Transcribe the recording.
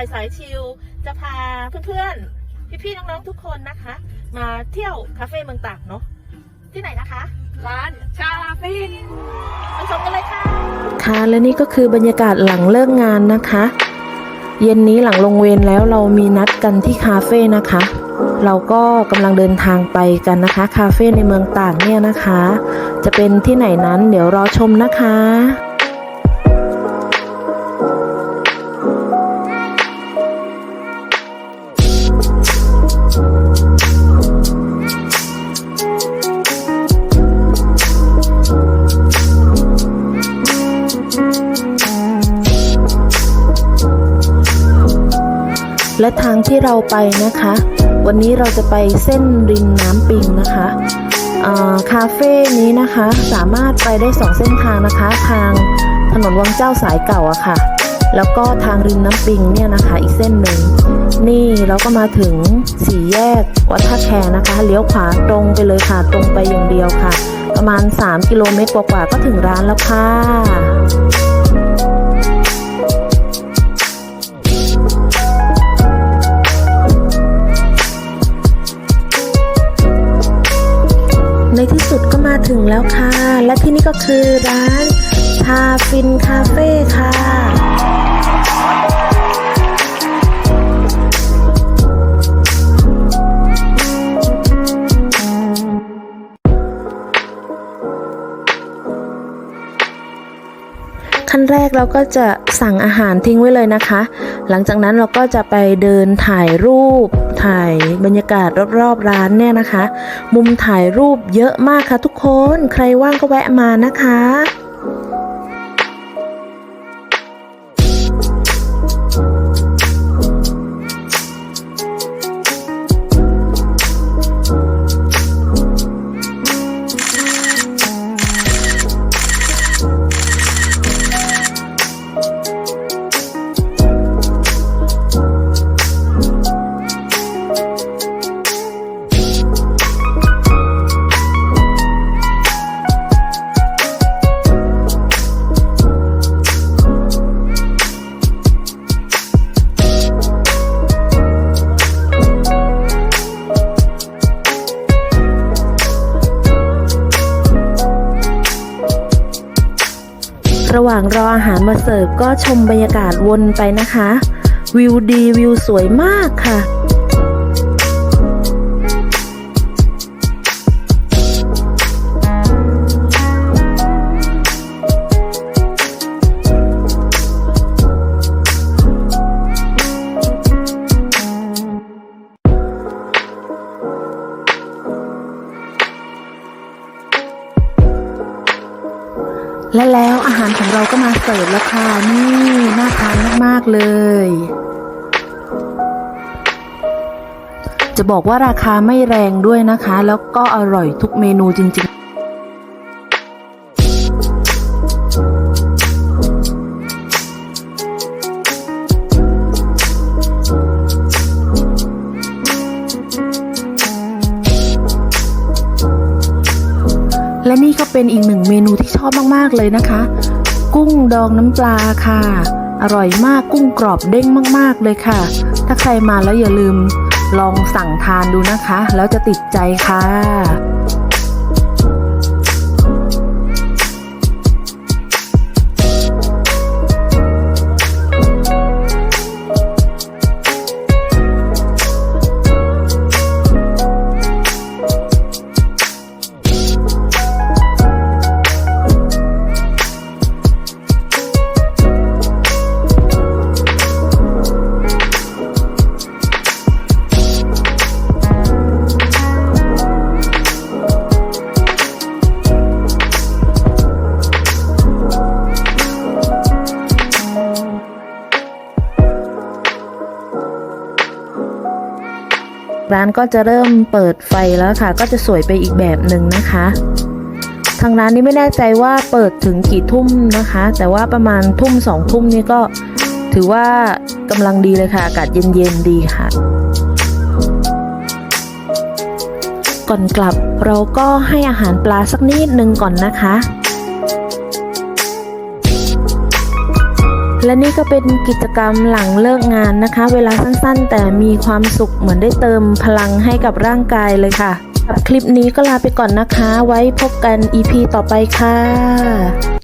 ายสายชิลจะพาเพื่อนๆ พี่ๆ น้องๆ ทุกคนนะคะ มาเที่ยวคาเฟ่เมืองตากเนาะที่ไหนนะคะ ร้านชาฟินไปชมกันเลยค่ะ ค่ะและนี่ก็คือบรรยากาศหลังเลิกงานนะคะ เย็นนี้หลังลงเวรแล้วเรามีนัดกันที่คาเฟ่นะคะ เราก็กำลังเดินทางไปกันนะคะ คาเฟ่ในเมืองตากเนี่ยนะคะ จะเป็นที่ไหนนั้นเดี๋ยวรอชมนะคะ และทางที่เราไปนะคะ วันนี้เราจะไปเส้นริมน้ำปิงนะคะคาเฟ่นี้นะคะสามารถไปได้สองเส้นทางนะคะ ทางถนนวังเจ้าสายเก่าอะค่ะ แล้วก็ทางริมน้ำปิงเนี่ยนะคะอีกเส้นหนึ่ง นี่เราก็มาถึงสี่แยกวัดท่าแคนะคะเลี้ยวขวาตรงไปเลยค่ะตรงไปอย่างเดียวค่ะ ประมาณ 3 กิโลเมตรกว่าๆก็ถึงร้านแล้วค่ะในที่สุดก็มาถึงแล้วค่ะ และที่นี่ก็คือร้าน ชาฟินคาเฟ่ค่ะขั้นแรกเราก็จะสั่งอาหารทิ้งไว้เลยนะคะ หลังจากนั้นเราก็จะไปเดินถ่ายรูป ถ่ายบรรยากาศรอบๆร้านเนี่ยนะคะ มุมถ่ายรูปเยอะมากค่ะทุกคน ใครว่างก็แวะมานะคะ ระหว่างรออาหารมาเสิร์ฟก็ชมบรรยากาศวนไปนะคะ วิวดีวิวสวยมากค่ะ เราก็มาเสิร์ฟแล้วค่ะ นี่น่าทานมาก ๆ เลย จะบอกว่าราคาไม่แรงด้วยนะคะ แล้วก็อร่อยทุกเมนูจริง ๆและนี่ก็เป็นอีกหนึ่งเมนูที่ชอบมาก ๆ เลยนะคะ กุ้งดองน้ำปลาค่ะ อร่อยมากกุ้งกรอบเด้งมากๆเลยค่ะ ถ้าใครมาแล้วอย่าลืมลองสั่งทานดูนะคะ แล้วจะติดใจค่ะ ร้านก็จะเริ่มเปิดไฟแล้วค่ะ ก็จะสวยไปอีกแบบหนึ่งนะคะ ทางร้านนี้ไม่แน่ใจว่าเปิดถึงกี่ทุ่มนะคะ แต่ว่าประมาณทุ่มสองทุ่มนี่ก็ถือว่ากำลังดีเลยค่ะ อากาศเย็นๆดีค่ะ ก่อนกลับเราก็ให้อาหารปลาสักนิดนึงก่อนนะคะ และนี่ก็เป็นกิจกรรมหลังเลิกงานนะคะ เวลาสั้นๆ แต่มีความสุขเหมือนได้เติมพลังให้กับร่างกายเลยค่ะกับคลิปนี้ก็ลาไปก่อนนะคะ ไว้พบกัน EP ต่อไปค่ะ